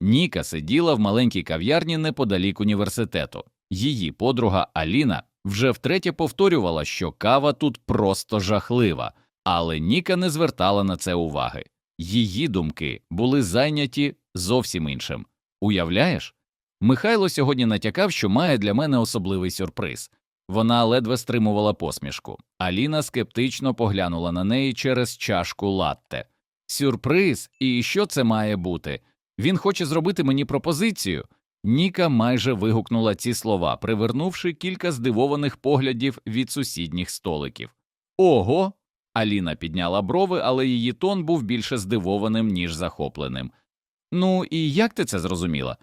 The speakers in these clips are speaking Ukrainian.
Ніка сиділа в маленькій кав'ярні неподалік університету. Її подруга Аліна вже втретє повторювала, що кава тут просто жахлива, але Ніка не звертала на це уваги. Її думки були зайняті зовсім іншим. Уявляєш? Михайло сьогодні натякав, що має для мене особливий сюрприз. Вона ледве стримувала посмішку. Аліна скептично поглянула на неї через чашку латте. Сюрприз, і що це має бути? Він хоче зробити мені пропозицію. Ніка майже вигукнула ці слова, привернувши кілька здивованих поглядів від сусідніх столиків. Ого. Аліна підняла брови, але її тон був більше здивованим, ніж захопленим. Ну і як ти це зрозуміла?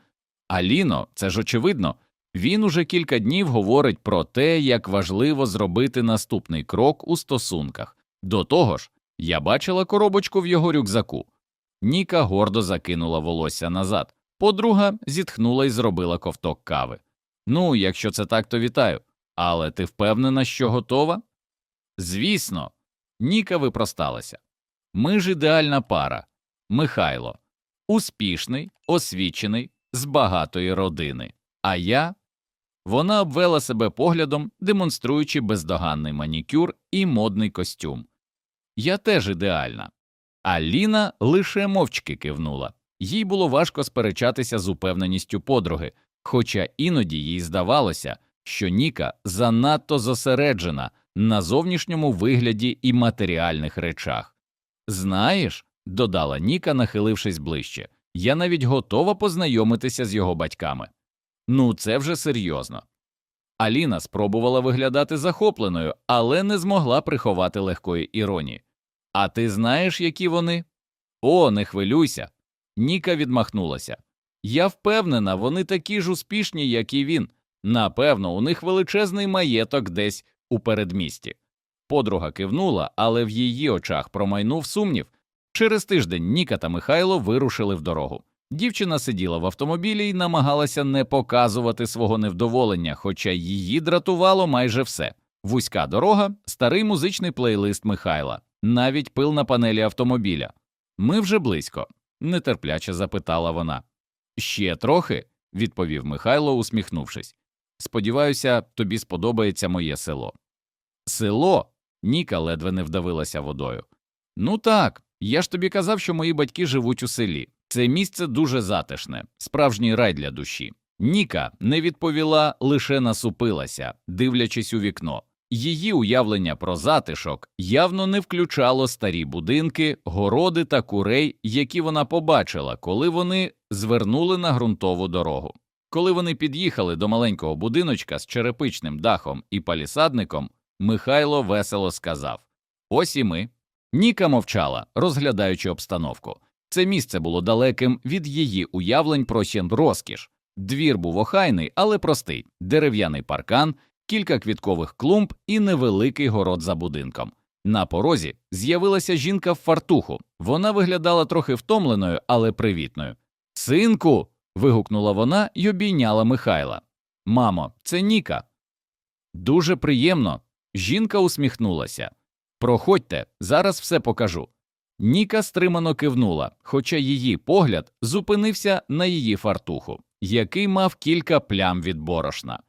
Аліно, це ж очевидно. Він уже кілька днів говорить про те, як важливо зробити наступний крок у стосунках. До того ж, я бачила коробочку в його рюкзаку. Ніка гордо закинула волосся назад. Подруга зітхнула і зробила ковток кави. Ну, якщо це так, то вітаю. Але ти впевнена, що готова? Звісно, Ніка випросталася. Ми ж ідеальна пара. Михайло успішний, освічений, з багатої родини. А я. Вона обвела себе поглядом, демонструючи бездоганний манікюр і модний костюм. Я теж ідеальна. Аліна лише мовчки кивнула. Їй було важко сперечатися з упевненістю подруги, хоча іноді їй здавалося, що Ніка занадто зосереджена на зовнішньому вигляді і матеріальних речах. Знаєш, додала Ніка, нахилившись ближче, я навіть готова познайомитися з його батьками. Ну, це вже серйозно. Аліна спробувала виглядати захопленою, але не змогла приховати легкої іронії. А ти знаєш, які вони? О, не хвилюйся. Ніка відмахнулася. Я впевнена, вони такі ж успішні, як і він. Напевно, у них величезний маєток десь у передмісті. Подруга кивнула, але в її очах промайнув сумнів. Через тиждень Ніка та Михайло вирушили в дорогу. Дівчина сиділа в автомобілі і намагалася не показувати свого невдоволення, хоча її дратувало майже все. Вузька дорога, старий музичний плейлист Михайла, навіть пил на панелі автомобіля. Ми вже близько, нетерпляче запитала вона. Ще трохи, відповів Михайло, усміхнувшись. Сподіваюся, тобі сподобається моє село. Село. Ніка ледве не вдавилася водою. Ну так, я ж тобі казав, що мої батьки живуть у селі. Це місце дуже затишне, справжній рай для душі. Ніка не відповіла, лише насупилася, дивлячись у вікно. Її уявлення про затишок явно не включало старі будинки, городи та курей, які вона побачила, коли вони звернули на ґрунтову дорогу. Коли вони під'їхали до маленького будиночка з черепичним дахом і палісадником, Михайло весело сказав Ось і ми. Ніка мовчала, розглядаючи обстановку. Це місце було далеким від її уявлень про ще розкіш. Двір був охайний, але простий, дерев'яний паркан, кілька квіткових клумб і невеликий город за будинком. На порозі з'явилася жінка в фартуху. Вона виглядала трохи втомленою, але привітною. Синку. вигукнула вона й обійняла Михайла. Мамо, це Ніка. Дуже приємно. Жінка усміхнулася. Проходьте, зараз все покажу. Ніка стримано кивнула, хоча її погляд зупинився на її фартуху, який мав кілька плям від борошна.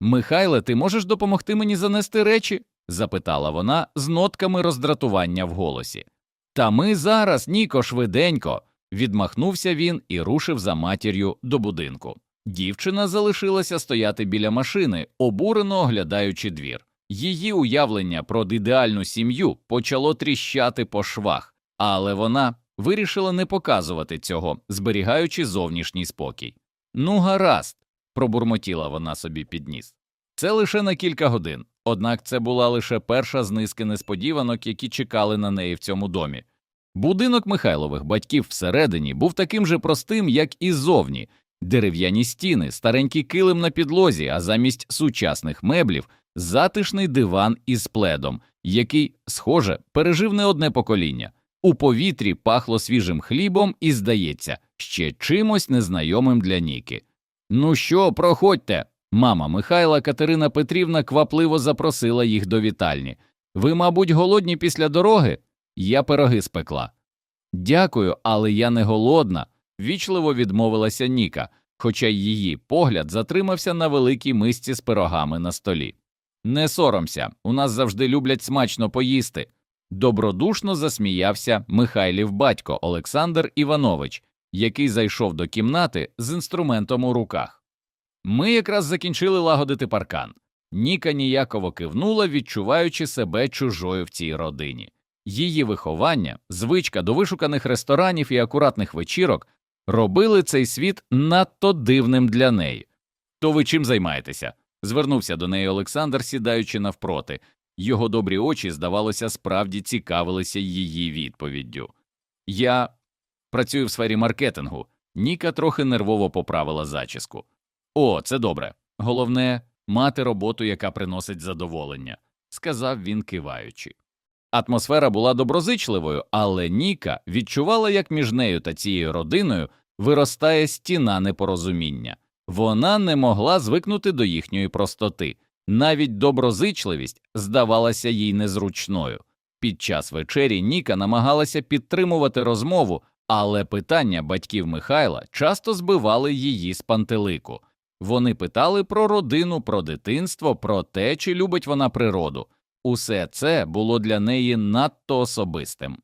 Михайле, ти можеш допомогти мені занести речі? запитала вона з нотками роздратування в голосі. Та ми зараз, Ніко, швиденько. відмахнувся він і рушив за матір'ю до будинку. Дівчина залишилася стояти біля машини, обурено оглядаючи двір. Її уявлення про ідеальну сім'ю почало тріщати по швах, але вона вирішила не показувати цього, зберігаючи зовнішній спокій. Ну, гаразд, пробурмотіла вона собі під ніс. Це лише на кілька годин, однак це була лише перша з низки несподіванок, які чекали на неї в цьому домі. Будинок Михайлових батьків всередині був таким же простим, як і зовні дерев'яні стіни, старенький килим на підлозі, а замість сучасних меблів затишний диван із пледом, який, схоже, пережив не одне покоління. У повітрі пахло свіжим хлібом і, здається, ще чимось незнайомим для Ніки. Ну що, проходьте. Мама Михайла Катерина Петрівна квапливо запросила їх до вітальні. Ви, мабуть, голодні після дороги? Я пироги спекла. Дякую, але я не голодна. вічливо відмовилася Ніка, хоча її погляд затримався на великій мисці з пирогами на столі. Не соромся, у нас завжди люблять смачно поїсти. Добродушно засміявся Михайлів батько Олександр Іванович, який зайшов до кімнати з інструментом у руках. Ми якраз закінчили лагодити паркан. Ніка ніяково кивнула, відчуваючи себе чужою в цій родині. Її виховання, звичка до вишуканих ресторанів і акуратних вечірок робили цей світ надто дивним для неї. То ви чим займаєтеся? звернувся до неї Олександр, сідаючи навпроти. Його добрі очі, здавалося, справді цікавилися її відповіддю. Я працюю в сфері маркетингу. Ніка трохи нервово поправила зачіску. О, це добре. Головне мати роботу, яка приносить задоволення, сказав він, киваючи. Атмосфера була доброзичливою, але Ніка відчувала, як між нею та цією родиною виростає стіна непорозуміння. Вона не могла звикнути до їхньої простоти. Навіть доброзичливість здавалася їй незручною. Під час вечері Ніка намагалася підтримувати розмову, але питання батьків Михайла часто збивали її з пантелику. Вони питали про родину, про дитинство, про те, чи любить вона природу. Усе це було для неї надто особистим.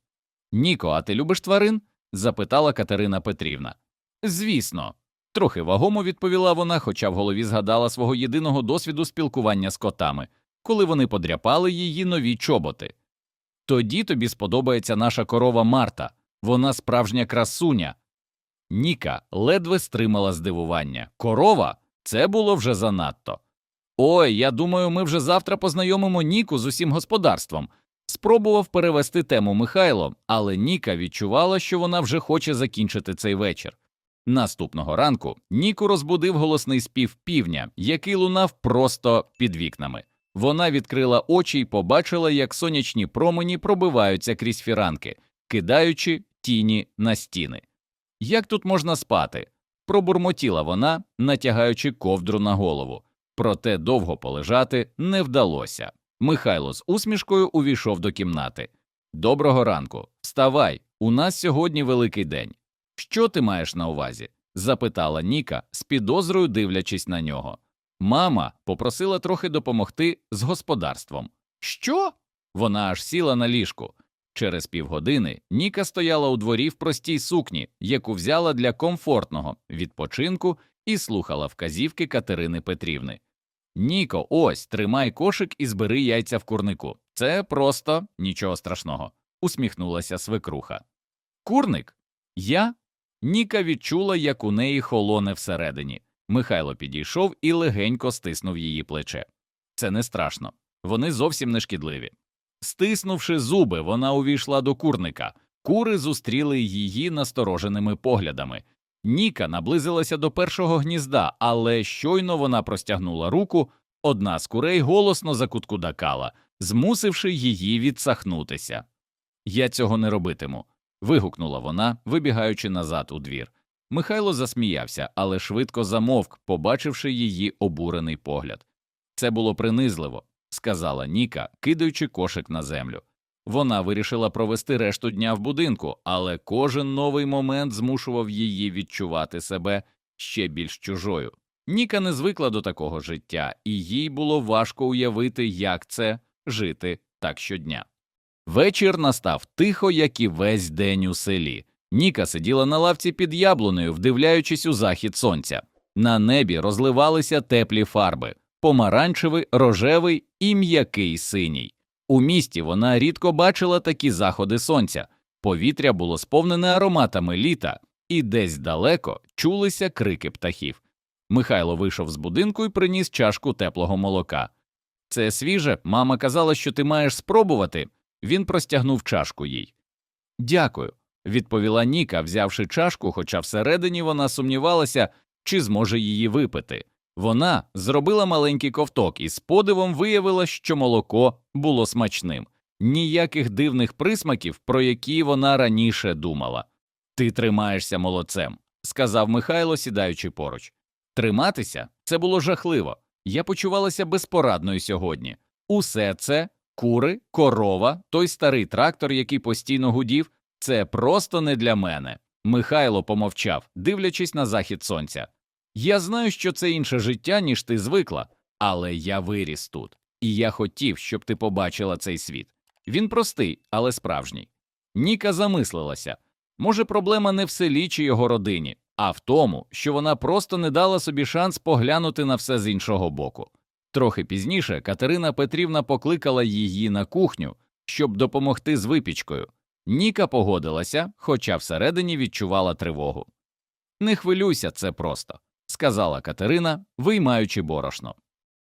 Ніко, а ти любиш тварин? запитала Катерина Петрівна. Звісно, трохи вагомо відповіла вона, хоча в голові згадала свого єдиного досвіду спілкування з котами, коли вони подряпали її нові чоботи. Тоді тобі сподобається наша корова Марта, вона справжня красуня. Ніка ледве стримала здивування. Корова це було вже занадто. Ой, я думаю, ми вже завтра познайомимо Ніку з усім господарством. Спробував перевести тему Михайло, але Ніка відчувала, що вона вже хоче закінчити цей вечір. Наступного ранку Ніку розбудив голосний спів півня, який лунав просто під вікнами. Вона відкрила очі і побачила, як сонячні промені пробиваються крізь фіранки, кидаючи тіні на стіни. Як тут можна спати? Пробурмотіла вона, натягаючи ковдру на голову. Проте довго полежати не вдалося. Михайло з усмішкою увійшов до кімнати. Доброго ранку. Вставай, у нас сьогодні великий день. Що ти маєш на увазі? запитала Ніка, з підозрою дивлячись на нього. Мама попросила трохи допомогти з господарством. Що? Вона аж сіла на ліжку. Через півгодини Ніка стояла у дворі в простій сукні, яку взяла для комфортного відпочинку і слухала вказівки Катерини Петрівни. Ніко, ось тримай кошик і збери яйця в курнику. Це просто нічого страшного, усміхнулася свекруха. Курник? Я? Ніка відчула, як у неї холоне всередині. Михайло підійшов і легенько стиснув її плече. Це не страшно, вони зовсім не шкідливі. Стиснувши зуби, вона увійшла до курника. Кури зустріли її настороженими поглядами. Ніка наблизилася до першого гнізда, але щойно вона простягнула руку, одна з курей голосно закуткудакала, змусивши її відсахнутися. Я цього не робитиму. вигукнула вона, вибігаючи назад у двір. Михайло засміявся, але швидко замовк, побачивши її обурений погляд. Це було принизливо, сказала Ніка, кидаючи кошик на землю. Вона вирішила провести решту дня в будинку, але кожен новий момент змушував її відчувати себе ще більш чужою. Ніка не звикла до такого життя, і їй було важко уявити, як це жити так щодня. Вечір настав тихо, як і весь день у селі. Ніка сиділа на лавці під яблуною, вдивляючись у захід сонця. На небі розливалися теплі фарби помаранчевий, рожевий і м'який синій. У місті вона рідко бачила такі заходи сонця, повітря було сповнене ароматами літа, і десь далеко чулися крики птахів. Михайло вийшов з будинку і приніс чашку теплого молока. Це свіже, мама казала, що ти маєш спробувати. Він простягнув чашку їй. Дякую, відповіла Ніка, взявши чашку, хоча всередині вона сумнівалася, чи зможе її випити. Вона зробила маленький ковток і з подивом виявила, що молоко було смачним, ніяких дивних присмаків, про які вона раніше думала. Ти тримаєшся молодцем, сказав Михайло, сідаючи поруч. Триматися це було жахливо. Я почувалася безпорадною сьогодні. Усе це кури, корова, той старий трактор, який постійно гудів, це просто не для мене. Михайло помовчав, дивлячись на захід сонця. Я знаю, що це інше життя, ніж ти звикла, але я виріс тут, і я хотів, щоб ти побачила цей світ. Він простий, але справжній. Ніка замислилася може, проблема не в селі чи його родині, а в тому, що вона просто не дала собі шанс поглянути на все з іншого боку. Трохи пізніше Катерина Петрівна покликала її на кухню, щоб допомогти з випічкою. Ніка погодилася, хоча всередині відчувала тривогу. Не хвилюйся, це просто, сказала Катерина, виймаючи борошно.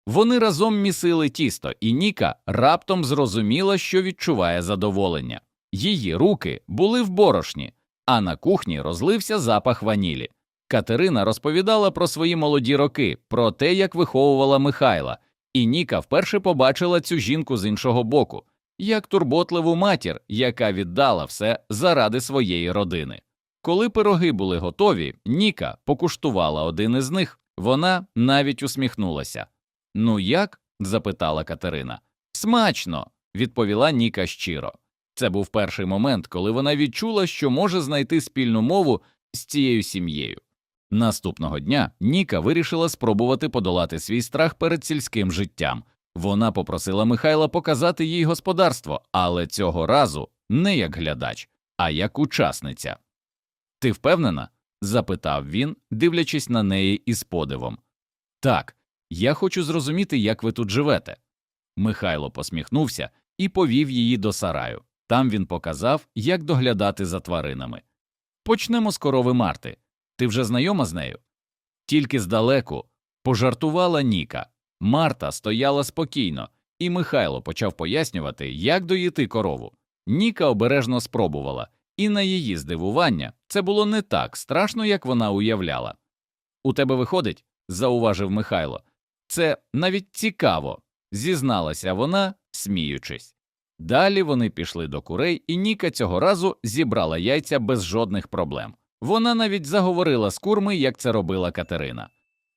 Вони разом місили тісто, і Ніка раптом зрозуміла, що відчуває задоволення. Її руки були в борошні, а на кухні розлився запах ванілі. Катерина розповідала про свої молоді роки, про те, як виховувала Михайла, і Ніка вперше побачила цю жінку з іншого боку, як турботливу матір, яка віддала все заради своєї родини. Коли пироги були готові, Ніка покуштувала один із них, вона навіть усміхнулася. Ну як? запитала Катерина. Смачно, відповіла Ніка щиро. Це був перший момент, коли вона відчула, що може знайти спільну мову з цією сім'єю. Наступного дня Ніка вирішила спробувати подолати свій страх перед сільським життям. Вона попросила Михайла показати їй господарство, але цього разу не як глядач, а як учасниця. Ти впевнена? запитав він, дивлячись на неї із подивом. Так, я хочу зрозуміти, як ви тут живете. Михайло посміхнувся і повів її до сараю. Там він показав, як доглядати за тваринами. Почнемо з корови Марти. Ти вже знайома з нею? Тільки здалеку пожартувала Ніка. Марта стояла спокійно, і Михайло почав пояснювати, як доїти корову. Ніка обережно спробувала, і на її здивування це було не так страшно, як вона уявляла. У тебе виходить, зауважив Михайло. Це навіть цікаво, зізналася вона, сміючись. Далі вони пішли до курей, і Ніка цього разу зібрала яйця без жодних проблем. Вона навіть заговорила з курми, як це робила Катерина.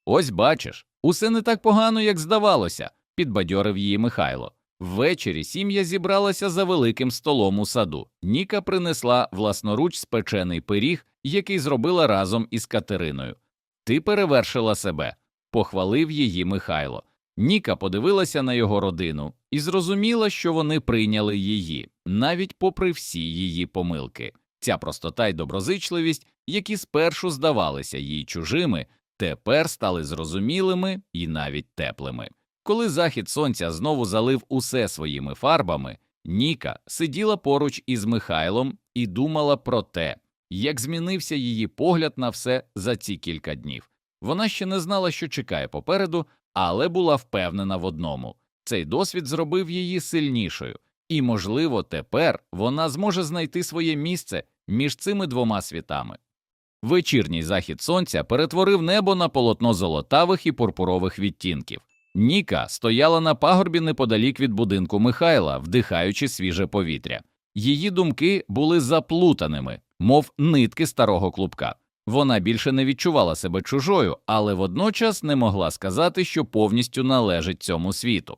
Ось бачиш, усе не так погано, як здавалося, підбадьорив її Михайло. Ввечері сім'я зібралася за великим столом у саду. Ніка принесла власноруч спечений пиріг, який зробила разом із Катериною. Ти перевершила себе, похвалив її Михайло. Ніка подивилася на його родину і зрозуміла, що вони прийняли її, навіть попри всі її помилки. Ця простота й доброзичливість, які спершу здавалися їй чужими, тепер стали зрозумілими і навіть теплими. Коли захід сонця знову залив усе своїми фарбами, Ніка сиділа поруч із Михайлом і думала про те, як змінився її погляд на все за ці кілька днів. Вона ще не знала, що чекає попереду, але була впевнена в одному цей досвід зробив її сильнішою, і, можливо, тепер вона зможе знайти своє місце між цими двома світами. Вечірній захід сонця перетворив небо на полотно золотавих і пурпурових відтінків. Ніка стояла на пагорбі неподалік від будинку Михайла, вдихаючи свіже повітря. Її думки були заплутаними, мов нитки старого клубка. Вона більше не відчувала себе чужою, але водночас не могла сказати, що повністю належить цьому світу.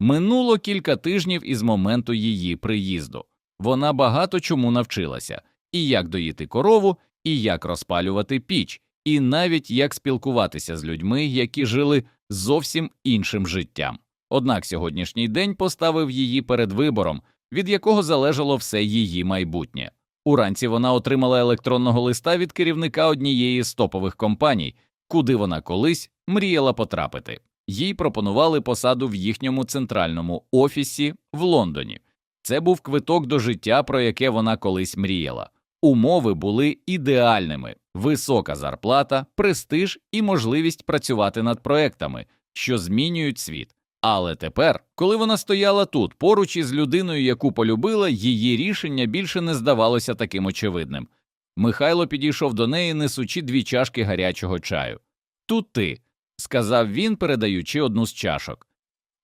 Минуло кілька тижнів із моменту її приїзду. Вона багато чому навчилася і як доїти корову, і як розпалювати піч, і навіть як спілкуватися з людьми, які жили зовсім іншим життям. Однак сьогоднішній день поставив її перед вибором, від якого залежало все її майбутнє. Уранці вона отримала електронного листа від керівника однієї з топових компаній, куди вона колись мріяла потрапити. Їй пропонували посаду в їхньому центральному офісі в Лондоні. Це був квиток до життя, про яке вона колись мріяла. Умови були ідеальними: висока зарплата, престиж і можливість працювати над проектами, що змінюють світ. Але тепер, коли вона стояла тут, поруч із людиною, яку полюбила, її рішення більше не здавалося таким очевидним. Михайло підійшов до неї, несучи дві чашки гарячого чаю. Тут ти, сказав він, передаючи одну з чашок.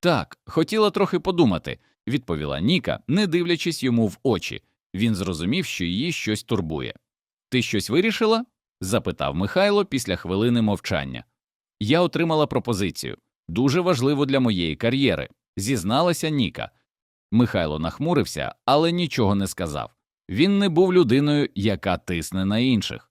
Так, хотіла трохи подумати, відповіла Ніка, не дивлячись йому в очі. Він зрозумів, що її щось турбує. Ти щось вирішила? Запитав Михайло після хвилини мовчання. Я отримала пропозицію дуже важливо для моєї кар'єри, зізналася Ніка. Михайло нахмурився, але нічого не сказав. Він не був людиною, яка тисне на інших.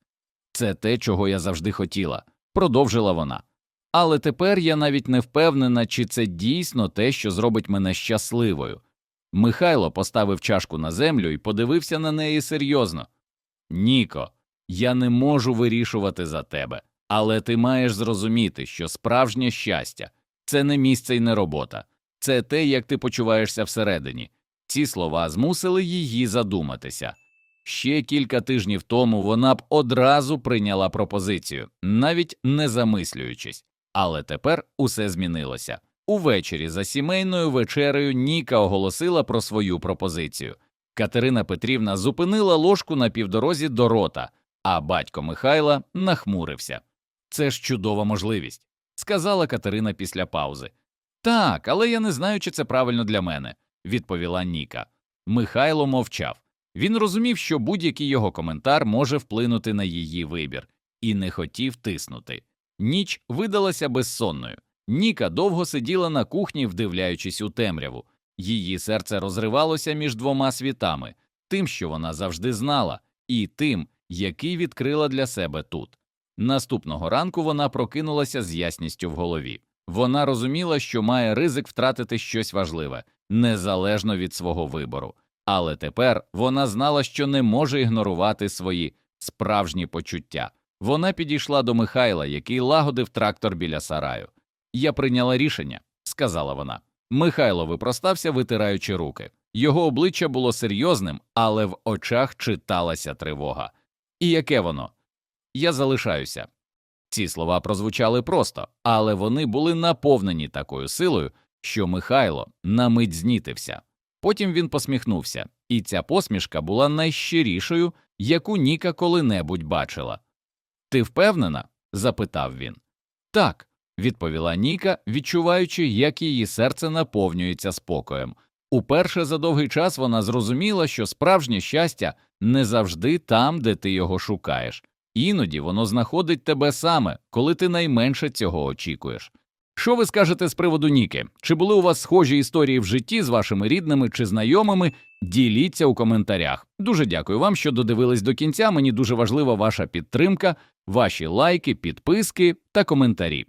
Це те, чого я завжди хотіла, продовжила вона. Але тепер я навіть не впевнена, чи це дійсно те, що зробить мене щасливою. Михайло поставив чашку на землю і подивився на неї серйозно. Ніко, я не можу вирішувати за тебе, але ти маєш зрозуміти, що справжнє щастя це не місце і не робота, це те, як ти почуваєшся всередині. Ці слова змусили її задуматися. Ще кілька тижнів тому вона б одразу прийняла пропозицію, навіть не замислюючись, але тепер усе змінилося. Увечері за сімейною вечерею Ніка оголосила про свою пропозицію. Катерина Петрівна зупинила ложку на півдорозі до рота, а батько Михайла нахмурився. Це ж чудова можливість, сказала Катерина після паузи. Так, але я не знаю, чи це правильно для мене, відповіла Ніка. Михайло мовчав. Він розумів, що будь-який його коментар може вплинути на її вибір, і не хотів тиснути. Ніч видалася безсонною. Ніка довго сиділа на кухні, вдивляючись у темряву. Її серце розривалося між двома світами тим, що вона завжди знала, і тим, який відкрила для себе тут. Наступного ранку вона прокинулася з ясністю в голові. Вона розуміла, що має ризик втратити щось важливе, незалежно від свого вибору. Але тепер вона знала, що не може ігнорувати свої справжні почуття. Вона підійшла до Михайла, який лагодив трактор біля сараю. Я прийняла рішення, сказала вона. Михайло випростався, витираючи руки. Його обличчя було серйозним, але в очах читалася тривога. І яке воно? Я залишаюся. Ці слова прозвучали просто, але вони були наповнені такою силою, що Михайло на мить знітився. Потім він посміхнувся, і ця посмішка була найщирішою, яку Ніка коли-небудь бачила. Ти впевнена? запитав він. Так, відповіла Ніка, відчуваючи, як її серце наповнюється спокоєм. Уперше за довгий час вона зрозуміла, що справжнє щастя не завжди там, де ти його шукаєш. Іноді воно знаходить тебе саме, коли ти найменше цього очікуєш. Що ви скажете з приводу Ніки? Чи були у вас схожі історії в житті з вашими рідними чи знайомими? Діліться у коментарях. Дуже дякую вам, що додивились до кінця. Мені дуже важлива ваша підтримка, ваші лайки, підписки та коментарі.